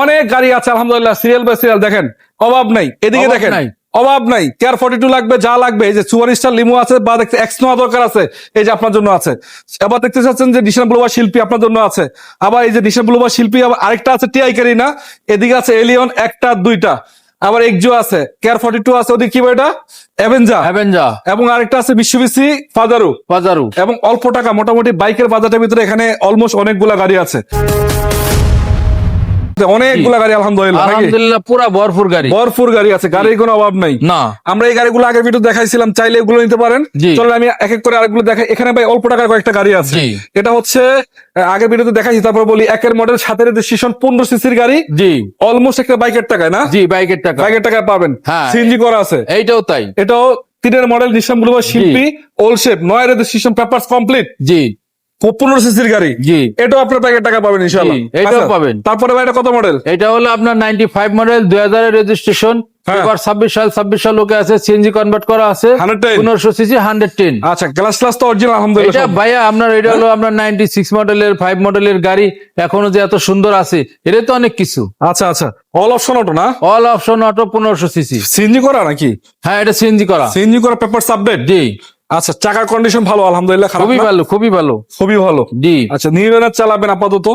অনেক গাড়ি আছে আলহামদুলিল্লাহ। সিরিয়াল বাই সিরিয়াল দেখেন অভাব নাই। এদিকে দেখেন অভাব নাই। কেয়ার ফর্টি টু লাগবে যা লাগবে এই যে সুপার স্টার লিমো আছে বা দেখতে এক্স নোয়া দরকার আছে এই যে আপনার জন্য আছে। আবার দেখতে চাচ্ছেন যে ডিসেন ব্লুবার শিল্পী আপনার জন্য আছে। আবার এই যে ডিসেন ব্লুবার শিল্পী আবার আরেকটা আছে টিআই কারিনা এদিকে আছে এলিয়ন একটা দুইটা। আবার এক্সো আছে কেয়ার ফর্টি টু আছে ওদিকে কি এটা? অ্যাভেঞ্জা অ্যাভেঞ্জা এবং আরেকটা আছে বিশ্ববিসি ফাদারু বাজারু এবং অল্প টাকা মোটামুটি বাইকের বাজারের ভিতরে এখানে অলমোস্ট অনেকগুলা গাড়ি আছে। অনেকগুলা গাড়ি আলহামদুলিল্লাহ আলহামদুলিল্লাহ পুরা ভরপুর গাড়ি। ভরপুর গাড়ি আছে গাড়ির কোনো অভাব নাই। না। আমরা এই গাড়িগুলো আগের ভিডিও দেখাইছিলাম চাইলে এগুলো নিতে পারেন। জি। চলেন আমি এক এক করে আরেকগুলো দেখাই। এখানে ভাই অল্প টাকার কয়েকটা গাড়ি আছে। এটা হচ্ছে আগের ভিডিওতে দেখাইছি তারপর বলি একের মডেল সাতের রেজিস্ট্রেশন পনেরো সিসির গাড়ি। জি। অলমোস্ট একটা বাইকের টাকায় না? জি বাইকের টাকা। বাইকের টাকায় পাবেন। হ্যাঁ। সিএনজি করা আছে। এইটাও তাই। এটাও তিনের মডেল ব্লুবার শিল্পী ওল শেপ নয় রেজিস্ট্রেশন পেপার কমপ্লিট জি। পনেরো সিসির গাড়ি। জি। এটাও আপনার প্যাকেট টাকা পাবেন ইনশাল্লাহ এটাও আচ্ছা, পাবেন। তারপরে ভাই এটা কত মডেল এটা হলো আপনার নাইনটি ফাইভ মডেল দুই হাজারের রেজিস্ট্রেশন হ্যাঁ। ছাব্বিশ সাল ছাব্বিশ সাল লোকে আছে সিএনজি কনভার্ট করা আছে। পনেরোশো সিসি হান্ড্রেড টেন। আচ্ছা গ্লাস ক্লাস তো অরিজিনাল আলহামদুলিল্লাহ সব। ভাইয়া আপনার এটা হলো আপনার নাইনটি সিক্স মডেলের ফাইভ মডেলের গাড়ি। এখনও যে এত সুন্দর আছে এটা তো অনেক কিছু। আচ্ছা আচ্ছা। অল অপশন অটো না? অল অপশন অটো পনেরোশো সিসি। সিএনজি করা নাকি? হ্যাঁ এটা সিএনজি করা। সিএনজি করা পেপার আপডেট জি। আচ্ছা চাকার কন্ডিশন ভালো আলহামদুলিল্লাহ খারাপ খুবই ভালো খুবই ভালো। খুবই ভালো। জি। আচ্ছা নির্বেনার চালাবেন আপাতত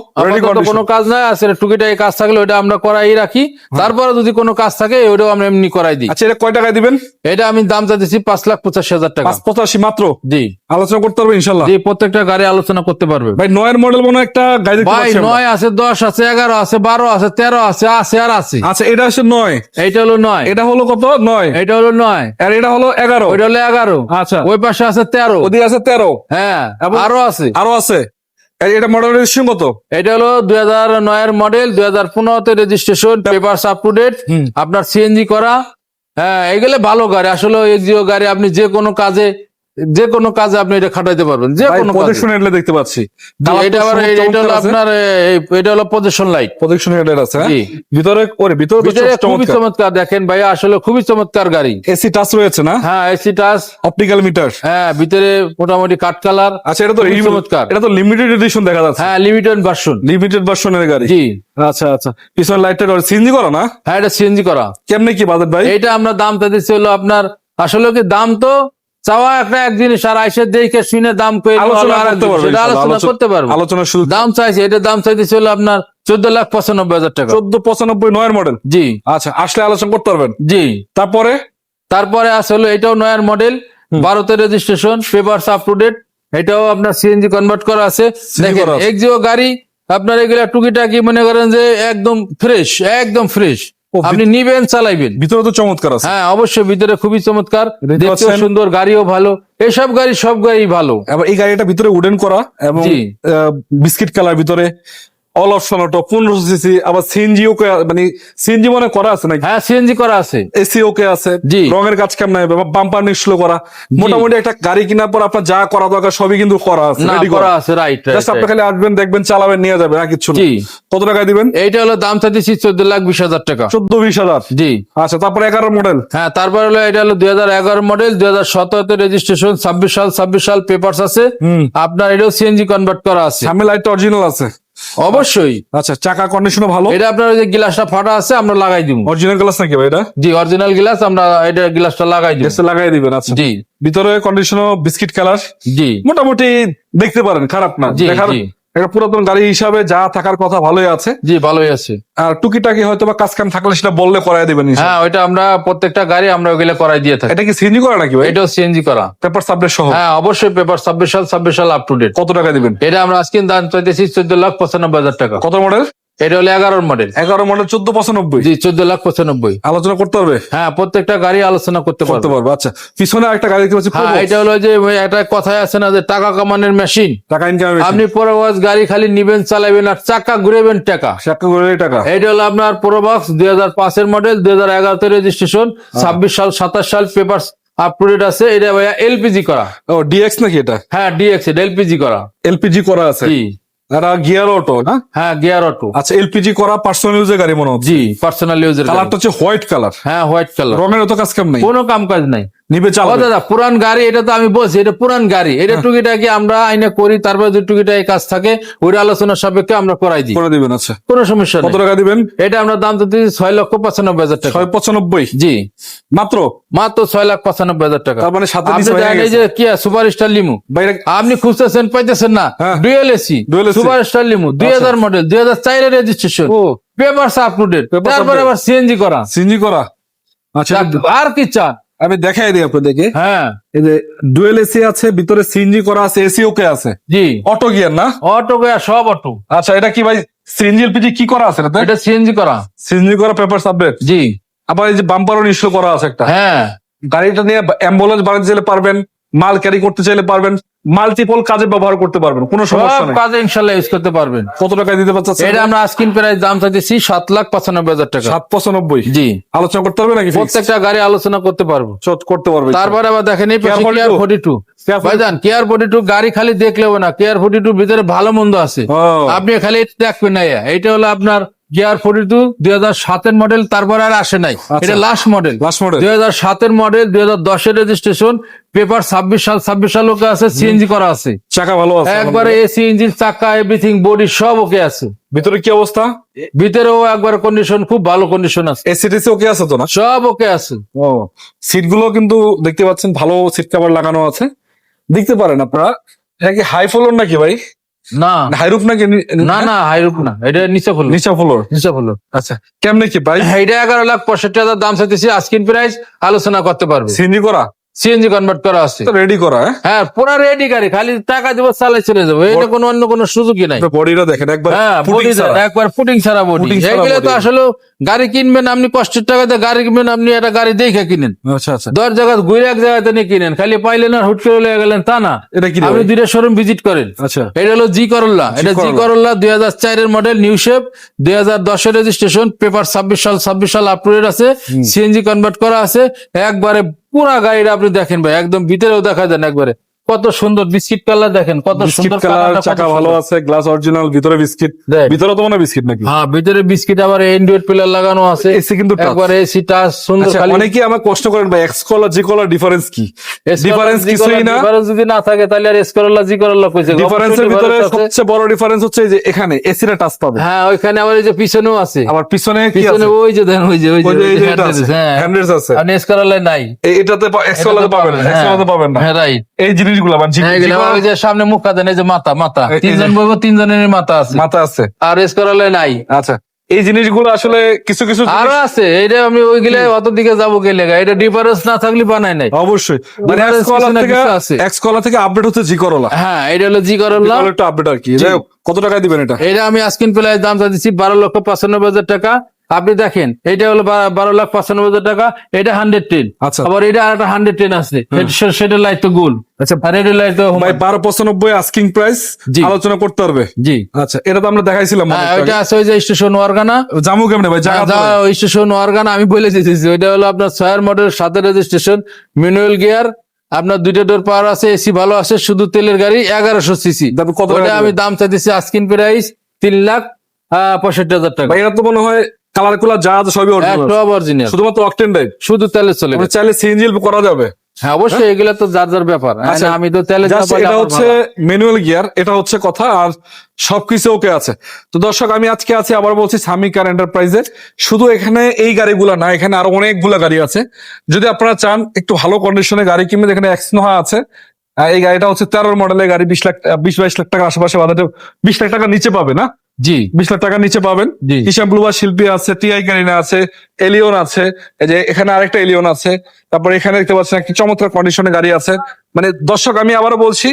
কোনো কাজ নাই আছে টুকিটাই কাজ থাকলে ওটা আমরা করাই রাখি। তারপরে যদি কোনো কাজ থাকে ওটাও আমরা এমনি করাই দিই। আচ্ছা এটা কয় টাকায় দিবেন? এটা আমি দাম চাইতেছি পাঁচ লাখ পঁচাশি হাজার টাকা। পাঁচ পঁচাশি মাত্র? জি। আলোচনা করতে পারবেন ইনশাল্লাহ জি প্রত্যেকটা গাড়ি আলোচনা করতে পারবে। ভাই নয়ের মডেল মনে হয় একটা গাড়ি ভাই নয় আছে দশ আছে এগারো আছে বারো আছে তেরো আছে আছে আর আছে আচ্ছা এটা হচ্ছে নয়। এইটা হলো নয়। এটা হলো কত? নয়। এটা হলো নয়। আর এটা হলো এগারো। এটা হলো এগারো। আচ্ছা। ওই পাশে আছে তেরো। ওদিকে আছে তেরো। হ্যাঁ আরও আছে। আরও আছে। এটা মডেল রেজিস্ট্রেশন কত? এটা হলো দুই হাজার নয়ের মডেল দুই হাজার পনেরোতে registration paper up to date. আপনার সিএনজি করা। হ্যাঁ এগুলো ভালো গাড়ি। আসলে এক্সিও গাড়ি আপনি যে কোনো কাজে যে কোনো কাজে আপনি এটা খাটাইতে পারবেন যে কোনো কাজে। প্রজেকশন হেডলাইট দেখতে পাচ্ছি। এটা আবার এটা হলো আপনার এই- এটা হলো পজিশন লাইট প্রজেকশন হেডলাইট আছে হ্যাঁ? ভিতরে ওরে ভিতরে তো ভিতরে চমৎকার। খুবই চমৎকার। দেখেন ভাই আসলে খুবই চমৎকার গাড়ি। এসি টাচ রয়েছে না? হ্যাঁ এসি টাচ অপটিক্যাল মিটার হ্যাঁ ভিতরে মোটামুটি কাঠ কালার। আচ্ছা এটা তো চমৎকার। এটা তো লিমিটেড এডিশন দেখা যাচ্ছে। হ্যাঁ লিমিটেড ভার্সন লিমিটেড ভার্সনের গাড়ি। জি। আচ্ছা আচ্ছা। পিছনে লাইটটা সিএনজি করা না? হ্যাঁ এটা সিএনজি করা। কেমনে কি বাজেট ভাই? এটা আমরা দাম দিচ্ছি হলো আপনার আসলে কি দাম তো চাওয়া একটা এক জিনিস আর আইসে দেখে শুনে দাম পেয়ে আলোচনা করতে পারব আলোচনা শুরু দাম চাইছে এটা দাম চাইতেছে হলো আপনার চোদ্দ লাখ পঁচানব্বই হাজার টাকা। চোদ্দ পঁচানব্বই নয়ের মডেল জি। আচ্ছা আসলে আলোচনা করতে পারবেন। জি। তারপরে? তারপরে আছে হলো এটাও নয়ার মডেল ভারতের registration paper up to date এটাও আপনার সিএনজি কনভার্ট করা আছে। দেখেন এক্সিও গাড়ি আপনার এগুলা টুকিটাকি মনে করেন যে একদম ফ্রেশ একদম ফ্রেশ আপনি নিবেন চালাইবেন। ভিতরে তো চমৎকার আছে। হ্যাঁ অবশ্যই ভিতরে খুবই চমৎকার। দেখতে দেখতেও সুন্দর গাড়িও ভালো। এসব গাড়ি সব গাড়ি ভালো। এবার এই গাড়িটা ভিতরে উডেন করা এবং। বিস্কিট কালার ভিতরে। অল অপশন অটো পনেরোশো সিসি আবার সিএনজি ওকে মানে সিএনজি মনে করা আছে নাকি? হ্যাঁ সিএনজি করা আছে। এসি ওকে আছে। জি। রঙের কাজ কেমন হবে? বাম্পার নিশ্চল করা। মোটামুটি একটা গাড়ি কেনার পর আপনার যা করা দরকার সবই কিন্তু করা আছে রেডি করা। আছে রাইট জাস্ট আপনি খালি আসবেন দেখবেন চালাবেন নিয়ে যাবেন আর কিছু না। কত টাকায় দিবেন? এইটা হলো দাম চাইতেছি চোদ্দ লাখ বিশ হাজার টাকা। চোদ্দ বিশ হাজার? জি। আচ্ছা তারপরে এগারো মডেল হ্যাঁ তারপর হলো এটা হলো দুই হাজার এগারো মডেল দুই হাজার সতেরোতে রেজিস্ট্রেশন ছাব্বিশ সাল ছাব্বিশ সাল পেপারস আছে। আপনার এটাও সিএনজি কনভার্ট করা আছে। সামনে লাইটটা অরিজিনাল আছে। অবশ্যই। আচ্ছা চাকা কন্ডিশনও ভালো? এটা আপনার ওই যে গ্লাসটা ফাটা আছে আমরা লাগাই দিব। অরিজিনাল গ্লাস নাকি ভাই এটা? জি অরিজিনাল গ্লাস আমরা এটা গ্লাসটা লাগাই দিব। এসে লাগাই দিবেন আচ্ছা। জি। ভিতরে কন্ডিশনও বিস্কিট কালার জি। মোটামুটি দেখতে পারেন খারাপ না দেখার। একটা পুরাতন গাড়ি হিসাবে যা থাকার কথা ভালোই আছে। জি ভালোই আছে। আর টুকিটাকি হয়তো বা কাজ কাম থাকলে সেটা বললে করাই দেবেন হ্যাঁ ওইটা আমরা প্রত্যেকটা গাড়ি আমরা ওগুলো করাই দিয়ে থাকি। এটা কি সিএনজি করা নাকি ভাই? এটাও সিএনজি করা। পেপার সাবমিট সহ? হ্যাঁ অবশ্যই পেপার সাবমিট সাল সাবমিট সাল আপ টু ডেট কত টাকা দিবেন? এটা আমরা আজকে দাম চাইতেছি চোদ্দ লাখ পঁচানব্বই হাজার টাকা। কত মডেল এটা হলো এগারোর মডেল এগারো মডেল চোদ্দ পঁচানব্বই। জি চোদ্দ লাখ পঁচানব্বই। আলোচনা করতে পারবে? হ্যাঁ প্রত্যেকটা গাড়ি আলোচনা করতে করতে পারব আচ্ছা। পিছনে একটা গাড়ি দেখতে পাচ্ছি হ্যাঁ এটা হলো যে একটা কথায় আছে না যে টাকা কামানোর মেশিন টাকা ইনকাম আপনি পরবাস গাড়ি খালি নিবেন চালাবেন আর চাকা ঘুরেবেন টাকা। চাকা ঘুরে টাকা। এটা হলো আপনার প্রোবক্স দুই হাজার পাঁচের মডেল দুই হাজার এগারোতে রেজিস্ট্রেশন ছাব্বিশ সাল সাতাশ সাল পেপার আপ টু ডেট আছে। এটা ভাইয়া এলপিজি করা। ও ডিএক্স নাকি এটা? হ্যাঁ ডিএক্স এটা এলপিজি করা। এলপিজি করা আছে। এটা গিয়ার অটো না? হ্যাঁ গিয়ার অটো আচ্ছা এলপিজি করা পার্সোনাল ইউজের গাড়ি মনে হচ্ছে? জি পার্সোনাল ইউজের কালারটা হচ্ছে হোয়াইট কালার হ্যাঁ হোয়াইট কালার রঙের তো কাজ কাম নাই? কোনো কাম কাজ নাই। নিবে ও চালাবে দাদা পুরান গাড়ি এটা তো আমি বলছি এটা পুরান গাড়ি। এটা হ্যাঁ। টুকিটাকি আমরা আইনে করি তারপরে যে টুকিটাকি কাজ থাকে ওই আলোচনার সাপেক্ষে আমরা করাই দিই। করে দিবেন আচ্ছা। কোনো সমস্যা কত টাকা দিবেন? এটা আমরা দাম তো দিচ্ছি ছয় লক্ষ পঁচানব্বই হাজার টাকা। ছয় পঁচানব্বই? জি। মাত্র? মাত্র ছয় লাখ পঁচানব্বই হাজার টাকা। তার মানে সাথে হয়ে এই যে কিয়া সুপার স্টার লিমু। আপনি খুঁজতেছেন পাইতেছেন না। হ্যাঁ। ডুয়েল এসি সুপার স্টার লিমু দুই হাজার মডেল দুই হাজার চারের রেজিস্ট্রেশন ও। পেপার আপলোডেড তারপরে। আবার সিএনজি করা। সিনজি করা। আচ্ছা। আর কি চান? আমি দেখাই দিই আপনাদেরকে। হ্যাঁ। এই যে ডুয়েল এসি আছে ভিতরে সিএনজি করা আছে এসি ওকে আছে। জি। অটো গিয়ার না? অটো গিয়ার সব অটো আচ্ছা এটা কি ভাই সিএনজি এলপিজি কি করা আছে এটা এটা সিএনজি করা। সিএনজি করা পেপার সাবজেক্ট জি। আবার এই যে বাম্পারও নিশ্চয় করা আছে একটা। হ্যাঁ। গাড়িটা নিয়ে অ্যাম্বুলেন্স বানাতে চাইলে পারবেন মাল ক্যারি করতে চাইলে পারবেন মাল্টিপল কাজে ব্যবহার করতে পারবেন কোনো সমস্যা নেই। কাজে ইনশাল্লাহ ইউজ করতে পারবেন। কত টাকায় দিতে পারছেন এটা আমরা আস্কিন প্রাইস দাম চাইতেছি সাত লাখ পঁচানব্বই হাজার টাকা। সাত পঁচানব্বই? জি। আলোচনা করতে পারবে নাকি প্রত্যেকটা গাড়ি আলোচনা করতে পারব। চট করতে পারবে। তারপরে আবার দেখেন এই Care 42 ফোর্টি টু Care 42 ভাইজান কেয়ার ফোর্টি টু গাড়ি খালি দেখলেও না। কেয়ার ফোর্টি টু ভিতরে ভালো মন্দ আছে। আপনি খালি এটা দেখবেন না। এইটা হলো আপনার গিয়ার ফোর্টি টু দুই হাজার সাতের মডেল তারপর আর আসে নাই। আচ্ছা। এটা লাস্ট মডেল লাস্ট মডেল দুই হাজার সাতের মডেল দুই হাজার দশের রেজিস্ট্রেশন পেপার ছাব্বিশ সাল ছাব্বিশ সাল ওকে আছে সিএনজি করা আছে। চাকা ভালো আছে একবারে এসি ইঞ্জিন চাকা এভরিথিং বডি সব ওকে আছে। ভিতরে কি অবস্থা? ভিতরেও একবার কন্ডিশন খুব ভালো কন্ডিশন আছে। এসিটিসি ওকে আছে তো না? সব ওকে আছে। ও সিটগুলো কিন্তু দেখতে পাচ্ছেন ভালো সিট কভার লাগানো আছে। দেখতে পারেন আপনারা। এটা কি হাই ফ্লোর নাকি ভাই? না। নাকি না না হাইরুপ না এটা নিচে ফেলো নিচা ফ্লোর। নিচে ফেলো আচ্ছা কেমনে কি ভাই? এগারো লাখ পঁয়ষট্টি হাজার দাম চাইতেছি আস্কিন প্রাইস আলোচনা করতে পারবে। সিন্ধি করা? সিএনজি কনভার্ট করা আছে। রেডি করা হ্যাঁ? হ্যাঁ পুরো রেডি গাড়ি খালি টাকা দিব চালাই চলে যাব। এটা কোনো অন্য কোনো সুযোগই নাই। বডিটা দেখেন একবার হ্যাঁ বডি। একবার ফুটিং ছাড়া বডি এগুলো তো আসলে গাড়ি কিনবেন আপনি কষ্টের টাকাতে গাড়ি কিনবেন আপনি একটা গাড়ি দেখে কিনেন। আচ্ছা আচ্ছা। দশ জায়গা ঘুরে এক জায়গাতে নিয়ে কিনেন খালি পাইলেন আর হুট করে লেগে গেলেন তা না। এটা কি আপনি দুইটা শোরুম ভিজিট করেন। আচ্ছা। এটা হলো জি করল্লা এটা জি করল্লা। দুই হাজার চারের মডেল নিউ শেপ দুই হাজার দশের রেজিস্ট্রেশন পেপার ছাব্বিশ সাল ছাব্বিশ সাল আপলোডেড আছে। সিএনজি কনভার্ট করা আছে। একবারে পুরা গাড়িটা আপনি দেখেন ভাই একদম ভিতরেও দেখা যান একবারে। কত সুন্দর বিস্কিট কালার দেখেন কত সুন্দর কালার চাকা ভালো আছে গ্লাস অরিজিনাল ভিতরে বিস্কিট। ভিতরে তো মনে বিস্কিট নাকি? হ্যাঁ ভিতরে বিস্কিট আবার এন্ড্রয়েড প্লেয়ার লাগানো আছে। এসি কিন্তু। একবারে এসি টাচ সুন্দর আচ্ছা খালি অনেকেই আমার কষ্ট করেন ভাই এক্স কলার জি কলার ডিফারেন্স কি? Difference কিছুই না। ডিফারেন্স যদি না থাকে তাহলে আর এস করল্লা জি করল্লা কইছে। ডিফারেন্সের ভিতরে সবচেয়ে বড় ডিফারেন্স হচ্ছে এই যে এখানে এসিটা টাচ পাবে। হ্যাঁ ওইখানে আবার এই যে পিছনেও আছে। আবার পিছনে কি পিছনে আছে? ওই যে দেন ওই যে ওই যে হ্যাঁ। হ্যান্ডেলস আছে। আর এস করল্লা নাই। এটাতে এক্স কলারে পাবেন না এক্স কলারে পাবেন না। হ্যাঁ রাইট এই জিনিসগুলো জি- হ্যাঁ ওই যে সামনে মুখ দেন এই যে মাথা মাথা। তিনজন তিনজনের মাথা আছে। মাথা আছে। আর নাই। আচ্ছা এই জিনিসগুলো আসলে কিছু কিছু আরও আছে এইটা আমি ওইগুলো অত দিকে যাব গেলে এটা ডিফারেন্স না থাকলে বানাই নাই। অবশ্যই। মানে এক্স না থেকে আছে। এক্স থেকে আপডেট হচ্ছে জি করলা হ্যাঁ এটা হলো জি করল্লা একটু আপডেট আর কি। কত টাকায় দিবেন এটা? এটা আমি আজকিন প্রাইস দাম চাচ্ছি বারো লক্ষ পঁচানব্বই হাজার টাকা। আপনি দেখেন এটা হলো বারো লাখ পঁচানব্বই হাজার টাকা এটা হান্ড্রেড টেন আচ্ছা। আবার এটা আর একটা হান্ড্রেড টেন আছে সেটা লাইট তো গোল আচ্ছা এটা লাইট তো বারো পঁচানব্বই আস্কিং প্রাইস। আলোচনা করতে পারবে? জি। আচ্ছা এটা তো আমরা দেখাইছিলাম হ্যাঁ ওইটা আছে ওই যে স্টেশন ওয়ারগানা জামু কেমনে ভাই? জায়গা স্টেশন ওয়ারগানা আমি বলে দিতেছি ওইটা হলো আপনার ছয়ের মডেল সাতের রেজিস্ট্রেশন ম্যানুয়াল গিয়ার আপনার দুইটা ডোর পাওয়ার আছে এসি ভালো আছে শুধু তেলের গাড়ি এগারোশো সিসি আমি দাম চাইতেছি আস্কিন প্রাইস তিন লাখ পঁয়ষট্টি হাজার টাকা। এটা তো মনে হয় কালার কুলার যা আছে সবই original। সব অরিজিনাল শুধুমাত্র অকটেন ড্রাইভ শুধু তেলে চলে মানে। চাইলে সিএনজি করা যাবে। হ্যাঁ অবশ্যই এগুলো তো যার যার ব্যাপার। আচ্ছা, হ্যাঁ, আমি তো তেলে এটা হচ্ছে ম্যানুয়াল গিয়ার এটা হচ্ছে কথা আর সবকিছু ওকে আছে। তো দর্শক আমি আজকে আছি আবার বলছি সামি কার এন্টারপ্রাইজে শুধু এখানে এই গাড়িগুলো না এখানে আরও অনেকগুলো গাড়ি আছে। যদি আপনারা চান একটু ভালো কন্ডিশনে গাড়ি কিনবেন এখানে এক্সনোহা আছে। এই গাড়িটা হচ্ছে তেরোর মডেলের গাড়ি বিশ লাখ বিশ বাইশ লাখ টাকা আশেপাশে বাজারে বিশ লাখ টাকা নিচে পাবে না? জি। বিশ লাখ টাকা নিচে পাবেন। জি। কিষান শিল্পী আছে টিআই গাড়িনা আছে এলিয়ন আছে এই যে এখানে আরেকটা এলিয়ন আছে। তারপর এখানে দেখতে পাচ্ছেন একটি চমৎকার কন্ডিশনে গাড়ি আছে। মানে দর্শক আমি আবারও বলছি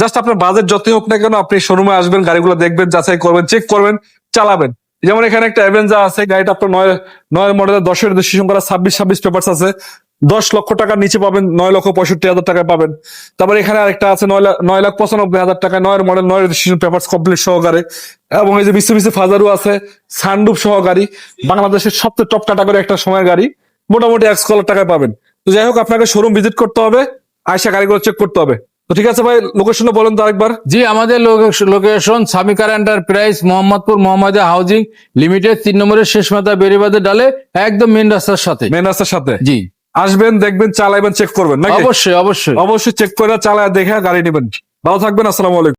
জাস্ট আপনার বাজেট যতই হোক না কেন আপনি শোরুমে আসবেন গাড়িগুলো দেখবেন যাচাই করবেন চেক করবেন চালাবেন। যেমন এখানে একটা অ্যাভেঞ্জা আছে গাড়িটা আপনার নয় নয় মডেলের দশের রেজিস্ট্রেশন করা ছাব্বিশ ছাব্বিশ পেপার্স আছে। দশ লক্ষ টাকার নিচে পাবেন নয় লক্ষ পঁয়ষট্টি হাজার টাকায় পাবেন। তারপর এখানে আরেকটা আছে নয় লাখ নয় লাখ পঁচানব্বই হাজার টাকায় নয়ের মডেল নয় রেজিস্ট্রেশন পেপার্স কমপ্লিট সহকারে। এবং এই যে বিশ্ববিশ্ব ফাজারু আছে সানডুপ সহ গাড়ি বাংলাদেশের সবচেয়ে টপ ক্যাটাগরি একটা সময়ের গাড়ি মোটামুটি এক স্কলার টাকায় পাবেন। তো যাই হোক আপনাকে শোরুম ভিজিট করতে হবে আয়সা গাড়িগুলো চেক করতে হবে। তো ঠিক আছে ভাই লোকেশনটা বলেন তো আরেকবার। জি আমাদের location Samikar enterprise Mohammadpur Mohammadia housing limited তিন নম্বরের শেষ মাথা বেরিবাদের ডালে একদম মেন রাস্তার সাথে। মেন রাস্তার সাথে? জি। আসবেন দেখবেন চালাইবেন চেক করবেন অবশ্যই অবশ্যই। অবশ্যই চেক করে চালায় দেখে গাড়ি নেবেন। ভালো থাকবেন আসসালামু আলাইকুম।